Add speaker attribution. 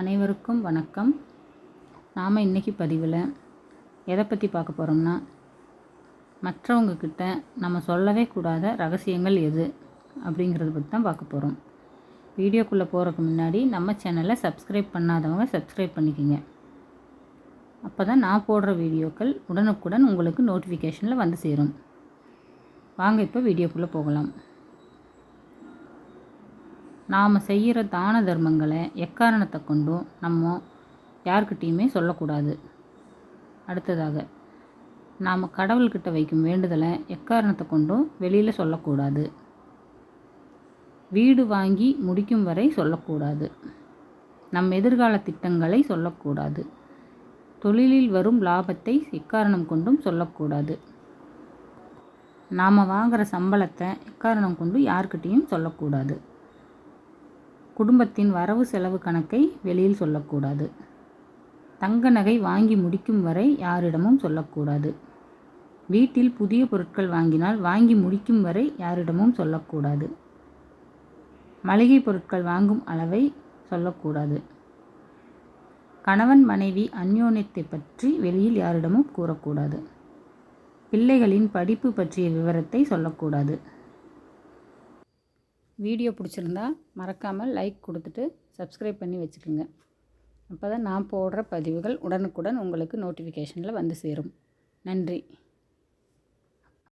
Speaker 1: அனைவருக்கும் வணக்கம். நாம் இன்றைக்கி பதிவில் எதை பற்றி பார்க்க போகிறோம்னா மற்றவங்கக்கிட்ட நம்ம சொல்லவே கூடாத ரகசியங்கள் எது அப்படிங்கிறத பற்றி தான் பார்க்க போகிறோம் வீடியோக்குள்ளே போகிறதுக்கு முன்னாடி நம்ம சேனலை சப்ஸ்கிரைப் பண்ணாதவங்க சப்ஸ்கிரைப் பண்ணிக்கோங்க. அப்போ தான் நான் போடுற வீடியோக்கள் உடனுக்குடன் உங்களுக்கு நோட்டிஃபிகேஷனில் வந்து சேரும். வாங்க இப்போ வீடியோக்குள்ளே போகலாம். நாம் செய்கிற தான தர்மங்களை எக்காரணத்தை கொண்டும் நம்ம யார்கிட்டேயுமே சொல்லக்கூடாது. அடுத்ததாக நாம் கடவுள்கிட்ட வைக்கும் வேண்டுதலை எக்காரணத்தை கொண்டும் வெளியில் சொல்லக்கூடாது. வீடு வாங்கி முடிக்கும் வரை சொல்லக்கூடாது. நம் எதிர்கால திட்டங்களை சொல்லக்கூடாது. தொழிலில் வரும் லாபத்தை எக்காரணம் கொண்டும் சொல்லக்கூடாது. நாம் வாங்குகிற சம்பளத்தை எக்காரணம் கொண்டு யார்கிட்டேயும் சொல்லக்கூடாது. குடும்பத்தின் வரவு செலவு கணக்கை வெளியில் சொல்லக்கூடாது. தங்க நகை வாங்கி முடிக்கும் வரை யாரிடமும் சொல்லக்கூடாது. வீட்டில் புதிய பொருட்கள் வாங்கினால் வாங்கி முடிக்கும் வரை யாரிடமும் சொல்லக்கூடாது. மளிகை பொருட்கள் வாங்கும் அளவை சொல்லக்கூடாது. கணவன் மனைவி அந்யோன்யத்தை பற்றி வெளியில் யாரிடமும் கூறக்கூடாது. பிள்ளைகளின் படிப்பு பற்றிய விவரத்தை சொல்லக்கூடாது. வீடியோ பிடிச்சிருந்தா மறக்காமல் லைக் கொடுத்துட்டு சப்ஸ்கிரைப் பண்ணி வச்சுக்கோங்க. அப்போ தான் நான் போடுற பதிவுகள் உடனுக்குடன் உங்களுக்கு நோட்டிஃபிகேஷனில் வந்து சேரும். நன்றி.